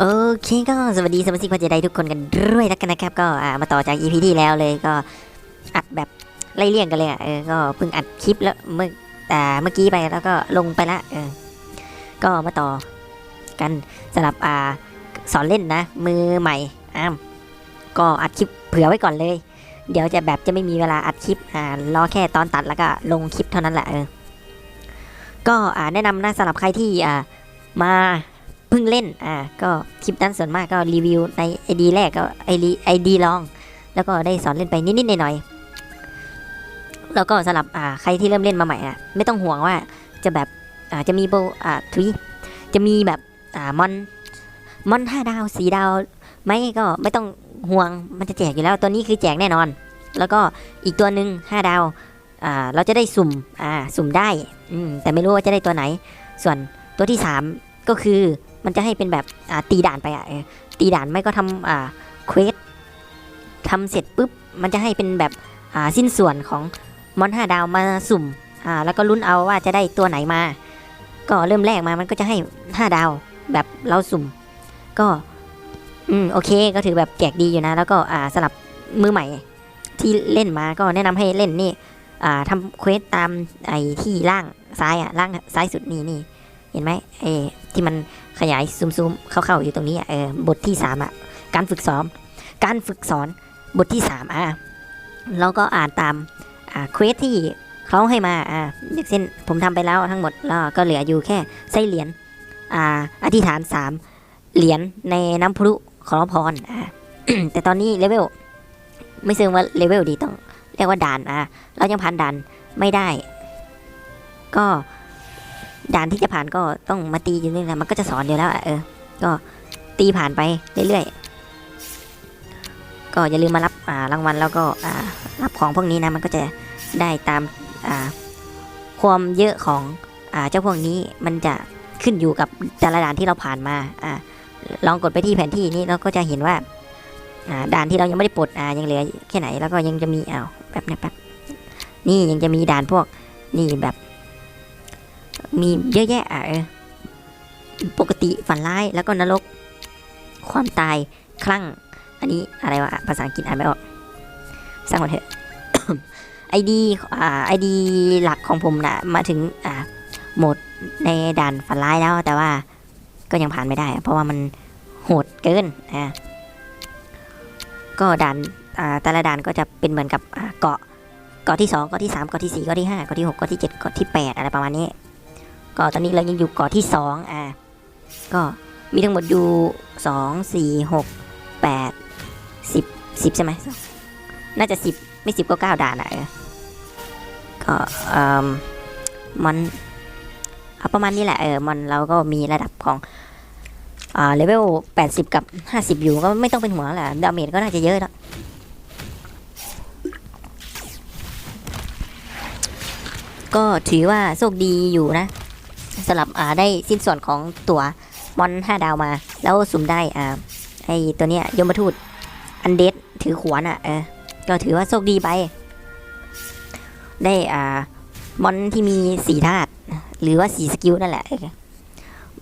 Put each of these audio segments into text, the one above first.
โอเคก็สวัสดีสมาชิกพันจได้ทุกคนกันด้วยแล้วกันนะครับ ก็มาต่อจาก EP ที่แล้วเลยก็อัดแบบไล่เลี่ยงกันเลยอะเออก็เพิ่งอัดคลิปแล้วเมื่ออ่เมื่อกี้ไปแล้วก็ลงไปละเออก็มาต่อกันสำหรับอ่าสอนเล่นนะ มือใหม่อ้ามก็อัดคลิปเผื่อไว้ก่อนเลย เดี๋ยวจะแบบจะไม่มีเวลาอัดคลิปอ่ารอแค่ตอนตัดแล้วก็ลงคลิปเท่านั้นแหละเออก็อ่าแนะนำนะสำหรับใครที่อ่ามา พิ่งเล่น อ่า ก็คลิปนั้นส่วนมากก็รีวิวในไอดีแรกก็ไอดีไอดีลอง แล้วก็ได้สอนเล่นไปนิดๆหน่อยๆแล้วก็สำหรับอ่าใครที่เริ่มเล่นมาใหม่อะไม่ต้องห่วงว่าจะแบบอ่าจะมีโบอ่าทุยจะมีแบบอ่ามอนมอนห้าดาวสีดาวไหมก็ไม่ต้องห่วงมันจะแจกอยู่แล้วตัวนี้คือแจกแน่นอน แล้วก็อีกตัวหนึ่งห้าดาวอ่าเราจะได้สุ่มอ่าสุ่มได้อืมแต่ไม่รู้ว่าจะได้ตัวไหน ส่วนตัวที่สามก็คือ มันจะให้เป็นแบบตีด่านไปอะตีด่านไม่ก็ทำเควสทำเสร็จปุ๊บมันจะให้เป็นแบบสิ้นส่วนของมอนห้าดาวมาสุ่มแล้วก็ลุ้นเอาว่าจะได้ตัวไหนมา ก็เริ่มแรกมามันก็จะให้ห้าดาวแบบเราสุ่ม ก็อืมโอเคก็ถือแบบแจกดีอยู่นะ แล้วก็อ่าสำหรับมือใหม่ ที่เล่นมาก็แนะนำให้เล่นนี่อ่าทำเควสตามไอ้ที่ล่างซ้ายอะล่างซ้ายสุดนี่นี่เห็นไหมไอ้ที่มัน ขยายซูมๆเข้าๆอยู่ตรงนี้อะเออบทที่สามอะการฝึกซ้อม การฝึกสอนบทที่สามอะเราก็อ่านตามอ่าเควสที่เขาให้มาอ่าอย่างเช่นผมทำไปแล้วทั้งหมดแล้วก็เหลืออยู่แค่ไส้เหรียญอ่าอธิษฐานสามเหรียญในน้ำพลุขอพรอ่าแต่ตอนนี้เลเวลไม่ซึ่งว่าเลเวลดีต้องเรียกว่าด่านอะเรายังผ่านด่านไม่ได้ ก็ ด่านที่จะผ่านก็ต้องมาตีอยู่นี่แหละมันก็จะสอนอยู่แล้วอะเออ ก็ตีผ่านไปเรื่อยๆ ก็อย่าลืมมารับรางวัลแล้วก็รับของพวกนี้นะมันก็จะได้ตามาความเยอะของอเจ้าพวกนี้มันจะขึ้นอยู่กับแต่ละด่านที่เราผ่านมาอลองกดไปที่แผนที่นี้เราก็จะเห็นว่าด่านที่เรายังไม่ได้ปลดยังเหลือแค่ไหนแล้วก็ยังจะมีอ้าวแบบนี้แบบนี่ยังจะมีด่านพวกนี่แบบ มีเยอะแยะอะปกติฝันร้ายแล้วก็นรก ความตายคลั่ง อันนี้อะไรวะภาษาอังกฤษอ่านไม่ออกสร้างมันเถอะไอดีอ่าไอดีหลักของผมนะมาถึงอ่าโหมดในด่านฝันร้ายแล้วแต่ว่าก็ยังผ่านไม่ได้ เพราะว่ามันโหดเกินอ่าก็ด่านอ่าแต่ละด่านก็จะเป็นเหมือนกับเกาะเกาะที่สองเกาะที่สามเกาะที่สี่เกาะที่ห้าเกาะที่หกเกาะที่เจ็ดเกาะที่แปดอะไรประมาณนี้ ก็ตอนนี้เรายังอยู่เกาะที่สองอ่าก็มีทั้งหมดอยู่สองสี่หกแปดสิบสิบใช่ไหมน่าจะสิบไม่สิบก็เก้าด่านอะก็เอ่อมันเอาประมาณนี้แหละเออมันเราก็มีระดับของอ่าเลเวลแปดสิบกับห้าสิบอยู่ก็ไม่ต้องเป็นหัวแหละดาเมจก็น่าจะเยอะแล้วก็ถือว่าโชคดีอยู่นะ สลับอ่าได้สิ้นส่วนของตัวมอนห้าดาวมา แล้วสุ่มได้อ่าไอตัวเนี้ยยมทูตอันเดดถือขวานอะเออก็ถือว่าโชคดีไป ได้อ่ามอนที่มีสี่ธาตุหรือว่าสี่สกิลนั่นแหละเออ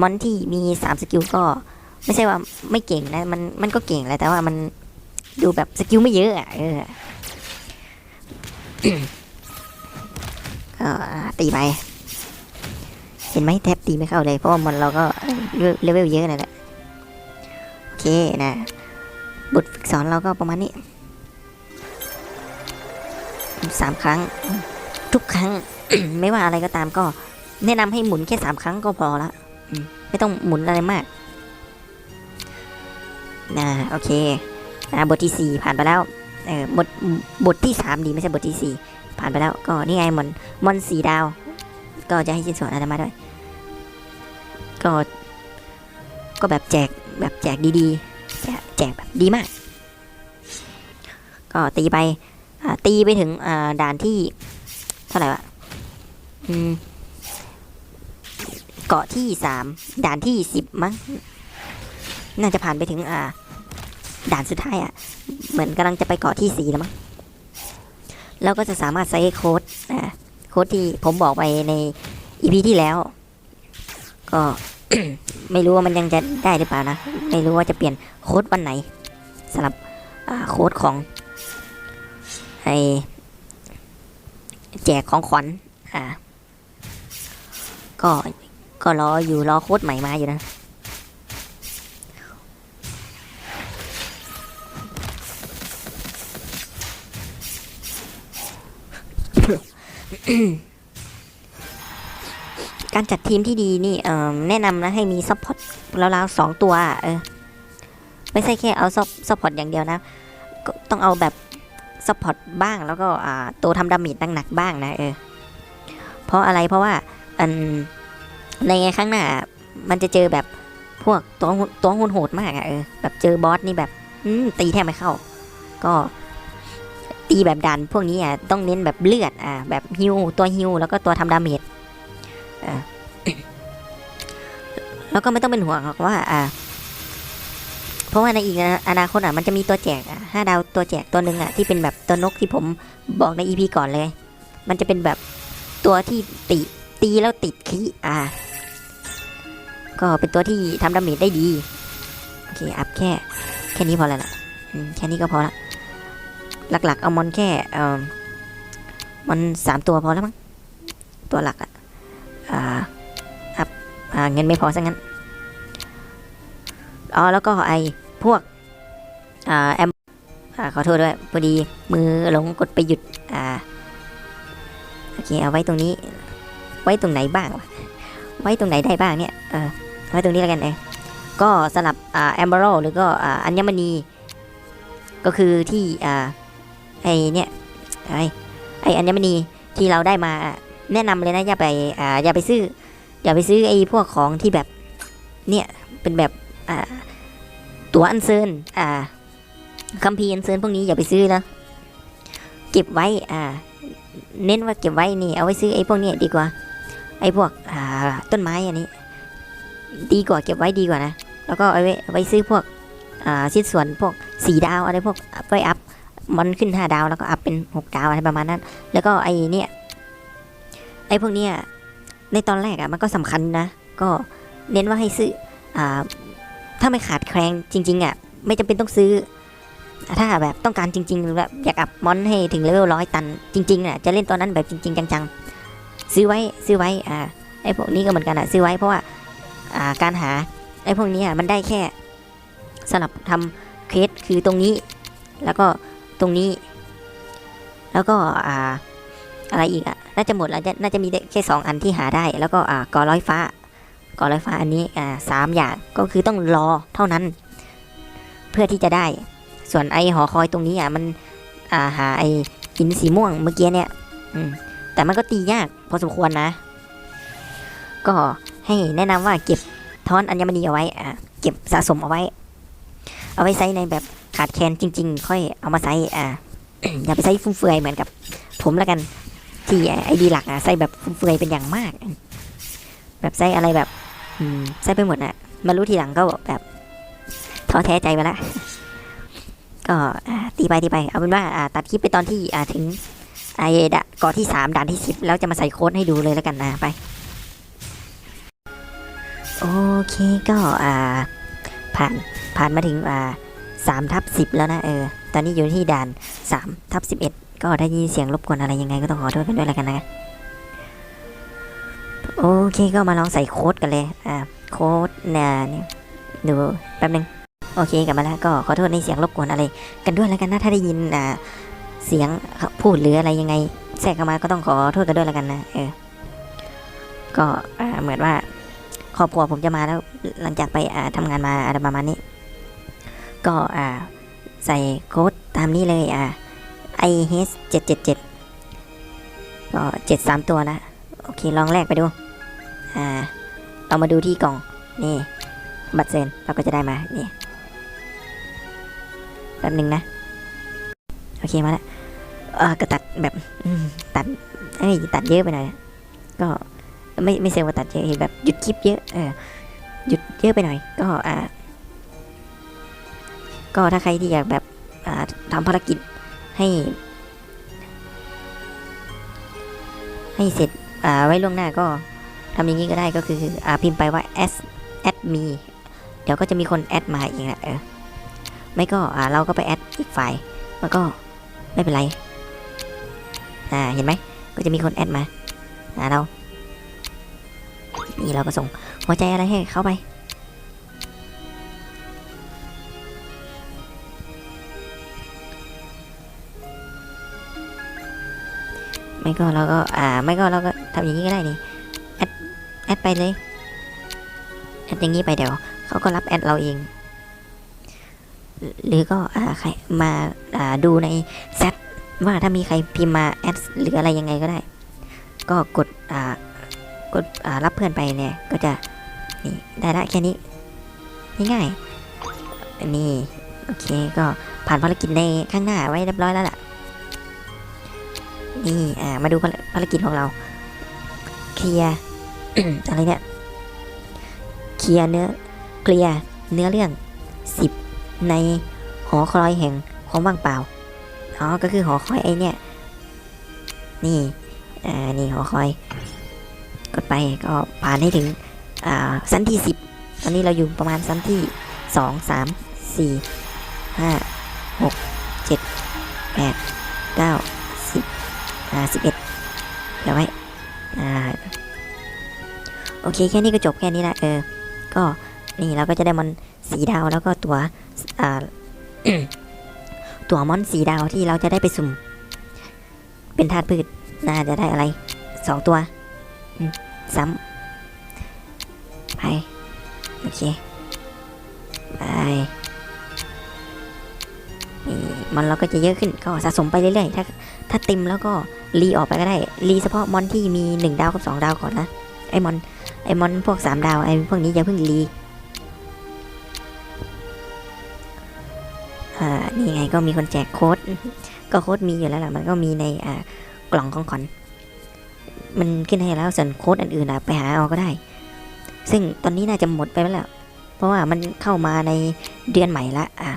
มอนที่มีสามสกิลก็ ไม่ใช่ว่าไม่เก่งนะมันมันก็เก่งแหละแต่ว่ามันดูแบบสกิลไม่เยอะอะเออตีไป เห็นไหมแทบตีไม่เข้าเลยเพราะว่ามันเราก็เลเวลเยอะนั่นแหละโอเคนะบทฝึกสอนเราก็ประมาณนี้สามครั้ง ทุกครั้ง ไม่ว่าอะไรก็ตามก็ แนะนำให้หมุนแค่สามครั้งก็พอละไม่ต้องหมุนอะไรมากนะโอเคนะบทที่สี่ผ่านไปแล้วเออบทบทที่สามดีไม่ใช่บทที่สี่ผ่านไปแล้วก็นี่ไงมอนมอนสีดาว ก็จะให้ชิ้นส่วนอะไรมาด้วย ก็ ก็แบบแจกแบบแจกดีๆ แจกแจกแบบดีมาก ก็ตีไปตีไปถึงด่านที่เท่าไหร่วะเกาะที่สามด่านที่สิบมั้งน่าจะผ่านไปถึงอ่า ด่านสุดท้ายอะ เหมือนกำลังจะไปเกาะที่สี่แล้วมั้งแล้วก็จะสามารถใช้โค้ดอ่าโค้ดที่ผมบอกไปในอีพีที่แล้ว ก็ไม่รู้ว่ามันยังจะได้หรือเปล่านะ ไม่รู้ว่าจะเปลี่ยนโค้ดวันไหนสำหรับโค้ดของไอแจกของขวัญอ่าก็ก็รออยู่รอโค้ดใหม่มาอยู่นะ การจัดทีมที่ดีนี่เอ่อแนะนำนะให้มีซัพพอร์ตราวๆสองตัวอะเออไม่ใช่แค่เอาซัพพอร์ตอย่างเดียวนะก็ต้องเอาแบบซัพพอร์ตบ้างแล้วก็อ่าตัวทำดาเมจหนักๆบ้างนะเออเพราะอะไรเพราะว่าอันในข้างหน้ามันจะเจอแบบพวกตัวตัวหุ่นโหดมากอะเออแบบเจอบอสนี่แบบอืมตีแทบไม่เข้า ก็ตีแบบดันพวกนี้อะต้องเน้นแบบเลือดอ่าแบบฮิวตัวฮิวแล้วก็ตัวทำดาเมจ แล้วก็ไม่ต้องเป็นห่วงหรอกว่า อ่า เพราะว่าในอีกอนาคตอะมันจะมีตัวแจกอะห้าดาวตัวแจกตัวหนึ่งอะที่เป็นแบบตัวนกที่ผมบอกในอีพีก่อนเลย มันจะเป็นแบบตัวที่ตีตีแล้วติดคีอ่า ก็เป็นตัวที่ทำดาเมจได้ดี โอเค อัพแค่ แค่นี้พอแล้วล่ะแค่นี้ก็พอละ หลักๆ เอามอนแค่เอ่อมันสามตัวพอแล้วมั้ง ตัวหลักอะ อ่าอัพอ่าเงินไม่พอซะงั้นอ๋อแล้วก็ไอพวกอ่าแอมอ่าขอโทษด้วยพอดีมือหลงกดไปหยุดอ่าโอเคเอาไว้ตรงนี้ ไว้ตรงไหนบ้างวะไว้ตรงไหนได้บ้างเนี่ยเออเอาไว้ตรงนี้แล้วกันเองก็สลับอ่าแอมเบอร์หรือก็อ่าอัญมณี ก็คือที่อ่าไอเนี่ยไอไออัญมณีที่เราได้มา แนะนำเลยนะอย่าไปอ่าอย่าไปซื้อ อย่าไปซื้อไอ้พวกของที่แบบเนี่ยเป็นแบบอ่าตัวอันเซินอ่าคัมภีร์อันเซินพวกนี้อย่าไปซื้อนะเก็บไว้อ่าเน้นว่าเก็บไว้นี่เอาไว้ซื้อไอ้พวกนี้ดีกว่า ไอ้พวกอ่าต้นไม้อันนี้ ดีกว่าเก็บไว้ดีกว่านะแล้วก็เอาไว้ไว้ซื้อพวกอ่าชิ้นส่วนพวกสีดาวอะไรพวกไว้อัพมันขึ้นห้าดาวแล้วก็อัพเป็นหกดาวอะไรประมาณนั้น แล้วก็ไอ้เนี่ย ไอ้พวกเนี้ยในตอนแรกอะ่ะมันก็สำคัญนะ ก็เน้นว่าให้ซื้ออ่าถ้าไม่ขาดแคลงจริง ๆอะ่ะไม่จำเป็นต้องซื้อ ถ้าแบบต้องการจริงๆหรือแบบอยากอัพมอนให้ถึงเลเวลร้อยตันจริงๆอะจะเล่นตอนนั้นแบบจริง ๆ จังๆ ซื้อไว้ซื้อไว้อ่าไอ้พวกนี้ก็เหมือนกันอะซื้อไว้เพราะว่าอ่าการหาไอ้พวกนี้อะมันได้แค่สำหรับทำเคสคือตรงนี้ แล้วก็ตรงนี้ แล้วก็อ่า อะไรอีกอะน่าจะหมดแล้วจะน่าจะมีแค่สองอันที่หาได้ แล้วก็อ่ากอร้อยฟ้ากอร้อยฟ้าอันนี้อ่าสามอย่างก็คือต้องรอเท่านั้น เพื่อที่จะได้ ส่วนไอหอคอยตรงนี้อะมันอ่าหาไอหินสีม่วงเมื่อกี้เนี่ยอืมแต่มันก็ตียากพอสมควรนะ ก็ให้แนะนำว่าเก็บทอนอัญมณีเอาไว้อ่าเก็บสะสมเอาไว้ เอาไว้ใช้ในแบบขาดแคลนจริง ๆ ค่อยเอามาใช้อ่าอย่าไปใช้ฟุ่มเฟือยเหมือนกับ ผมแล้วกัน ที่ไอดีหลักอะใส่แบบฟุ่มเฟือยเป็นอย่างมาก แบบใส่อะไรแบบใส่ไปหมดอะมารู้ทีหลังก็แบบท้อแท้ใจไปละก็ตีไปตีไปเอาเป็นว่าตัดคลิปไปตอนที่อ่าถึงไอดะก่อที่สามด่านที่สิบแล้วจะมาใส่โค้ดให้ดูเลยแล้วกันนะไป โอเคก็อ่าผ่านผ่านมาถึงอ่าสามทับสิบแล้วนะเออ ตอนนี้อยู่ที่ด่านสามทับสิบเอ็ด ก็ได้ยินเสียงรบกวนอะไรยังไงก็ต้องขอโทษกันด้วยแล้วกันนะโอเคก็มาลองใส่โค้ดกันเลยอ่าโค้ดเนี่ยดูแป๊บนึงโอเคกลับมาแล้วก็ขอโทษในเสียงรบกวนอะไร กันด้วยแล้วกันนะถ้าได้ยินอ่าเสียงพูดหรืออะไรยังไงแทรกเข้ามาก็ต้องขอโทษกันด้วยแล้วกันนะเออก็อ่าเหมือนว่าครอบครัวผมจะมาแล้วหลังจากไปอ่าทำงานมาอะไรประมาณนี้ ก็อ่าใส่โค้ดตามนี้เลยอ่า i h เจ็ดเจ็ดเจ็ดก็เจ็ดสามตัวนะโอเค ลองแรกไปดู อ่าเรามาดูที่กล่อง นี่ บัตรเซนเราก็จะได้มา นี่แป๊บหนึ่งนะ โอเค มาแล้วเออก็ตัดแบบตัดเอ้ยตัดเยอะไปหน่อย ก็ไม่ไม่เซลว่าตัดเยอะแบบหยุดคลิปเยอะเออหยุดเยอะไปหน่อย ก็อ่าก็ถ้าใครที่อยากแบบอ่าทำภารกิจ ให้ ให้เสร็จอ่าไว้ล่วงหน้าก็ทำอย่างนี้ก็ได้ก็คืออ่าพิมพ์ไปว่า s แอดมีเดี๋ยวก็จะมีคนแอดมาเองแหละเออไม่ก็อ่าเราก็ไปแอดอีกฝ่ายมันก็ไม่เป็นไรอ่าเห็นไหมก็จะมีคนแอดมาหาเรานี่เราก็ส่งหัวใจอะไรให้เขาไป ไม่ก็เราก็อ่าไม่ก็เราก็ทำอย่างนี้ก็ได้นี่แอดแอดไปเลยแอดอย่างนี้ไปเดี๋ยวเขาก็รับแอดเราเอง หรือก็อ่าใครมาอ่าดูในแซดว่าถ้ามีใครพิมพ์มาแอดหรืออะไรยังไงก็ได้ ก็กดอ่ากดอ่ารับเพื่อนไปเนี่ยก็จะนี่ได้ละแค่นี้ง่ายๆนนี้โอเคก็ผ่านภารกิจในข้างหน้าไว้เรียบร้อยแล้วล่ะ นี่อ่ามาดูภารกิจของเรา เคลียอะไรเนี่ย เคลียเนื้อเคลียเนื้อเรื่อง 10 ในหอคอยแห่งความว่างเปล่าอ๋อก็คือหอคอยไอเนี่ย นี่อ่านี่หอคอย กดไปก็ผ่านให้ถึงอ่าชั้นที่ 10 ตอนนี้เราอยู่ประมาณชั้นที่ 2 3 4 5 6 7 8 9 อ่าสิบเอ็ดเดี๋ยวไว้อ่าโอเคแค่นี้ก็จบแค่นี้ละเออ ก็นี่เราก็จะได้มอนสีดาวแล้วก็ตัวอ่าตัวมอนสีดาวที่เราจะได้ไปสุ่ม เป็นธาตุพืชน่าจะได้อะไรสองตัวอืมซ้ำไปโอเคไปนี่มอนเราก็จะเยอะขึ้นก็สะสมไปเรื่อยๆถ้าถ้าเต็มแล้วก็ รีออกไปก็ได้รีเฉพาะมอนที่มีหนึ่งดาวกับสองดาวก่อนนะไอมอนไอมอนพวกสามดาวไอพวกนี้อย่าเพิ่งรีอ่านี่ไงก็มีคนแจกโค้ดก็โค้ดมีอยู่แล้วล่ะมันก็มีในอ่ากล่องของขอนมันขึ้นให้แล้วส่วนโค้ดอื่นๆอะไปหาเอาก็ได้ ซึ่งตอนนี้น่าจะหมดไปแล้ว เพราะว่ามันเข้ามาในเดือนใหม่ละอะ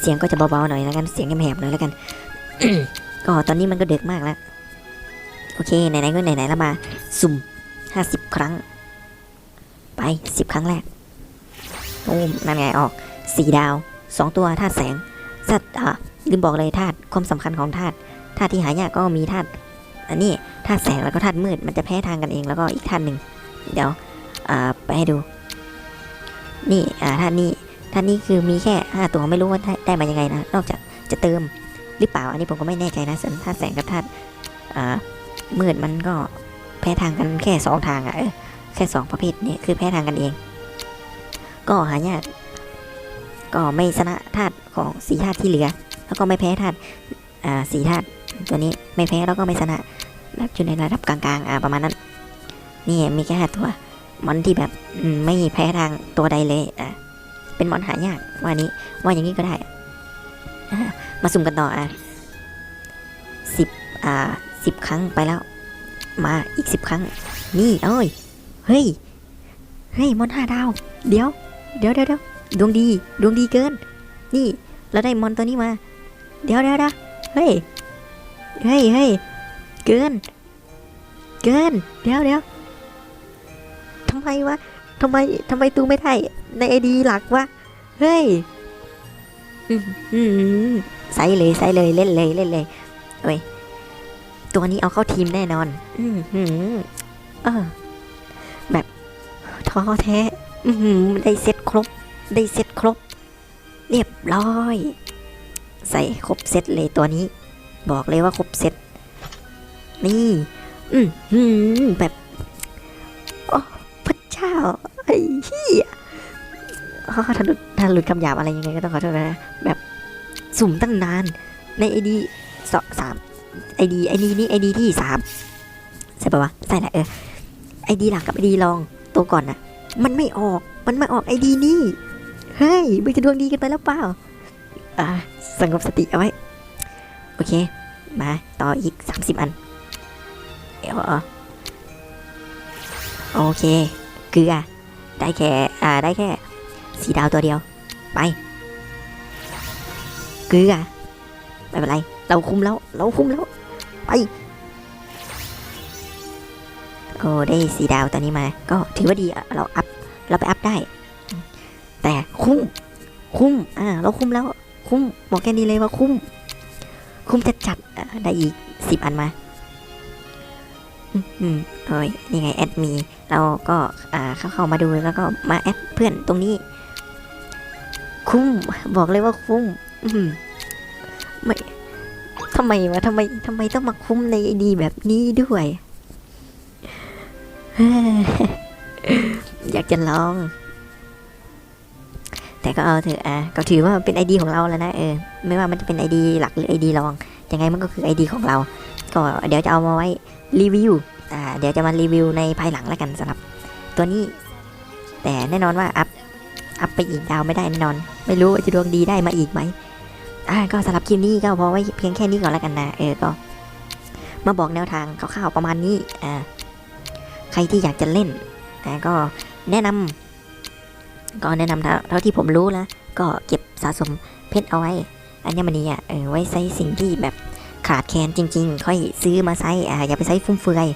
เสียงก็จะเบาๆหน่อยแล้วกันเสียงแหบๆหน่อยแล้วกัน ก็ตอนนี้มันก็เดึกมากแล้ว โอเค ไหนๆก็ไหนๆแล้วมา สุ่มห้าสิบครั้ง ไปสิบครั้งแรก โอ้นั่นไงออกสี่ดาวสองตัวธาตุแสงธาตุอะลืมบอกเลยธาตุความสำคัญของธาตุธาตุที่หายากก็มีธาตุอันนี้ธาตุแสงแล้วก็ธาตุมืดมันจะแพ้ทางกันเองแล้วก็อีกธาตุหนึ่งเดี๋ยวอ่าไปให้ดู นี่อ่าธาตุนี้ธาตุนี้คือมีแค่ห้าตัวไม่รู้ว่าได้ได้มายังไงนะนอกจากจะเติม หรือเปล่า อันนี้ผมก็ไม่แน่ใจนะส่วนธาตุแสงกับธาตุอ่ามืดมันก็แพ้ทางกันแค่สองทางอะเออแค่สองประเภทนี่คือแพ้ทางกันเอง ก็หายากก็ไม่ชนะธาตุของสีธาตุที่เหลือ แล้วก็ไม่แพ้ธาตุอ่าสีธาตุตัวนี้ไม่แพ้แล้วก็ไม่ชนะแบบอยู่ในระดับกลางๆอ่าประมาณนั้น นี่มีแค่ห้าตัวมอนที่แบบไม่แพ้ทางตัวใดเลยอะเป็นมอนหายากว่านี้ว่าอย่างนี้ก็ได้ มาสุ่มกันต่ออะสิบอ่าสิบครั้งไปแล้ว มาอีกสิบครั้ง นี่เอ้ย เฮ้ย เฮ้ยมอนห้าดาว เดี๋ยว เดี๋ยวเดี๋ยวเดี๋ยวดวงดี ดวงดีเกิน นี่ เราได้มอนตัวนี้มา เดี๋ยวเดี๋ยวเดี๋ยวเฮ้ย เฮ้ยเฮ้ยเกิน เกิน เดี๋ยวเดี๋ยวทำไมวะทำไมทำไมตูไม่ได้ในไอดีหลักวะ เฮ้ย อืมอืม ใส่เลยใส่เลยเล่นเลยเล่นเลยเอ้ยตัวนี้เอาเข้าทีมแน่นอน อืมหืมเออแบบท้อแท้ อือหือได้เซ็ตครบ ได้เซ็ตครบ เรียบร้อย ใส่ครบเซ็ตเลยตัวนี้ บอกเลยว่าครบเซ็ตนี่ อืมหืมแบบโอ้พระเจ้าไอ้เหี้ยถ้าหลุดถ้าหลุดคำหยาบอะไรยังไงก็ต้องขอโทษนะแบบ สุ่มตั้งนาน ในไอดีสองสามไอดีไอดีนี่ไอดีที่สามใช่ปะวะใช่แหละเออไอดีหลักกับไอดีรองตัวก่อนน่ะมันไม่ออกมันมาออกไอดีนี่เฮ้ยมึงจะดวงดีกันไปแล้วเปล่าอ่าสงบสติเอาไว้ โอเค มาต่ออีก 30 อันเดี๋ยวเหรอโอเค เกลือ ได้แค่ อ่า ได้แค่สีดาวตัวเดียว ไป เกลือไม่เป็นไร เราคุมแล้ว เราคุมแล้ว ไปโอ้ได้สีดาวตอนนี้มา ก็ถือว่าดีเราอัพเราไปอัพได้ แต่คุ้ม คุ้มอ่าเราคุ้มแล้ว คุ้มบอกแค่นี้เลยว่าคุ้ม คุ้มจัดจัดได้อีกสิบอันมาอืมอืมเอ้ยนี่ไงแอดมีเราก็อ่าเข้าเข้ามาดูแล้วก็มาแอดเพื่อนตรงนี้ คุ้มบอกเลยว่าคุ้ม ไม่ทำไมวะทำไมทำไมต้องมาคุ้มในไอดีแบบนี้ด้วย อยากจะลอง แต่ก็เอาเถอะอะก็ถือว่าเป็นไอดีของเราแล้วนะเออ ไม่ว่ามันจะเป็นไอดีหลักหรือไอดีรอง ยังไงมันก็คือไอดีของเรา ก็เดี๋ยวจะเอามาไว้รีวิว อ่า เดี๋ยวจะมารีวิวในภายหลังแล้วกันสำหรับ ตัวนี้ แต่แน่นอนว่าอัพอัพไปอีกดาวไม่ได้แน่นอน ไม่รู้ว่าจะดวงดีได้มาอีกไหม อ่าก็สำหรับคลิปนี้ก็พอไว้เพียงแค่นี้ก่อนแล้วกันนะ เออ ก็ มาบอกแนวทางคร่าวๆประมาณนี้ อ่า ใครที่อยากจะเล่นอ่าก็แนะนำก็แนะนำเท่าเท่าที่ผมรู้นะ ก็เก็บสะสมเพชรเอาไว้ อัญมณีอะ เออ ไว้ใช้สิ่งที่แบบขาดแคลนจริง ๆ ค่อยซื้อมาใช้ อ่า อย่าไปใช้ฟุ่มเฟือย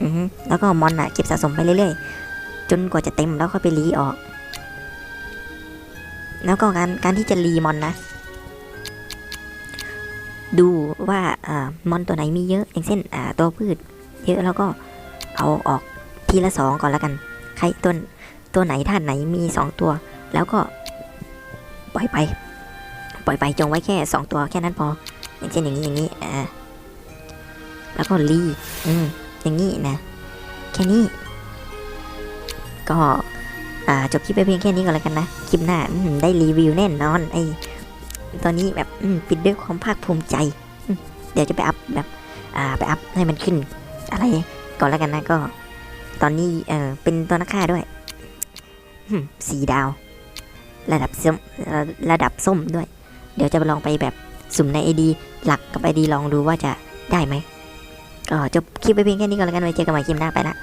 อือแล้วก็มอนอะ เก็บสะสมไปเรื่อยๆ จนกว่าจะเต็มแล้วค่อยไปรีออก แล้วก็การการที่จะรีมอนนะ ดูว่ามอนตัวไหนมีเยอะ อย่างเช่นตัวพืช เยอะแล้วก็เอาออกทีละสองก่อนแล้วกัน ใครตัวตัวไหนท่านไหนมีสองตัว แล้วก็ปล่อยไป ปล่อยไปจงไว้แค่สองตัวแค่นั้นพอ อย่างเช่นอย่างนี้อย่างนี้อ่าแล้วก็รีอืมอย่างนี้นะ แค่นี้ ก็จบคลิปไปเพียงแค่นี้ก่อนแล้วกันนะ คลิปหน้าได้รีวิวแน่นอนไอ ตอนนี้แบบปิดด้วยความภาคภูมิใจ เดี๋ยวจะไปอัพแบบอ่าไปอัพให้มันขึ้น อะไรก่อนแล้วกันนะก็ ตอนนี้เออเป็นตัวนักฆ่าด้วยสีดาว ระดับส้มระระดับส้มด้วย เดี๋ยวจะลองไปแบบสุ่มในไอดีหลักกับไอดีลองดูว่าจะได้ไหมก็จบคลิปไปเพียงแค่นี้ก่อนแล้วกันไว้เจอกันใหม่คลิปหน้าไปละ